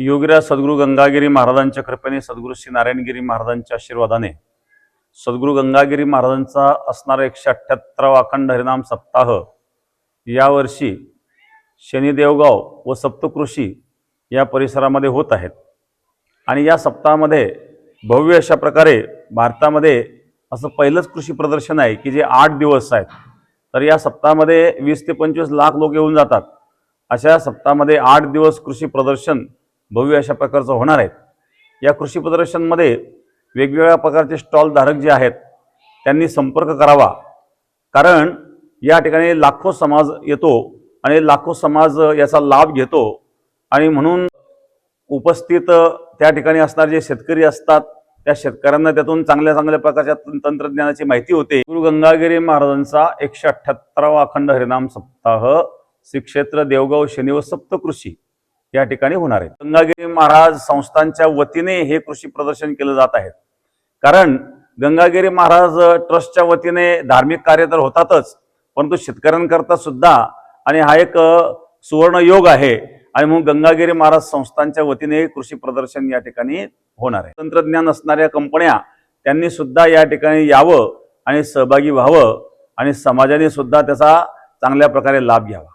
योगीराज सद्गुरू गंगागिरी महाराजांच्या कृपेने सद्गुरू श्री नारायणगिरी महाराजांच्या आशीर्वादाने सद्गुरू गंगागिरी महाराजांचा असणारा एकशे अठ्ठ्याहत्तरावा अखंड हरिनाम सप्ताह यावर्षी शनिदेवगाव व सप्तकृषी या परिसरामध्ये होत आहेत. आणि या सप्ताहामध्ये भव्य अशा प्रकारे भारतामध्ये असं पहिलंच कृषी प्रदर्शन आहे की जे आठ दिवस आहेत. तर या सप्ताहामध्ये वीस ते पंचवीस लाख लोक येऊन जातात. अशा सप्ताहामध्ये आठ दिवस कृषी प्रदर्शन भव्य अशा प्रकारचं होणार आहेत. या कृषी प्रदर्शनमध्ये वेगवेगळ्या प्रकारचे स्टॉल धारक जे आहेत त्यांनी संपर्क करावा. कारण या ठिकाणी लाखो समाज येतो आणि लाखो समाज याचा लाभ घेतो. आणि म्हणून उपस्थित त्या ठिकाणी असणारे जे शेतकरी असतात त्या शेतकऱ्यांना त्यातून चांगल्या चांगल्या प्रकारच्या तंत्रज्ञानाची माहिती होते. गुरु गंगागिरी महाराजांचा एकशे अठ्ठ्याहत्तरावा अखंड हरिनाम सप्ताह श्री क्षेत्र देवगाव शनिव व सप्तकृषी या ठिकाणी होणार आहे गंगागिरी महाराज संस्थांच्या वतीने हे कृषी प्रदर्शन केलं जात आहे. कारण गंगागिरी महाराज ट्रस्टच्या वतीने धार्मिक कार्य तर होतातच परंतु शेतकऱ्यांकरता सुद्धा आणि हा एक सुवर्ण योग आहे आणि म्हणून गंगागिरी महाराज संस्थांच्या वतीने कृषी प्रदर्शन या ठिकाणी होणार आहे. तंत्रज्ञान असणाऱ्या कंपन्या त्यांनी सुद्धा या ठिकाणी यावं आणि सहभागी व्हावं आणि समाजाने सुद्धा त्याचा चांगल्या प्रकारे लाभ घ्यावा.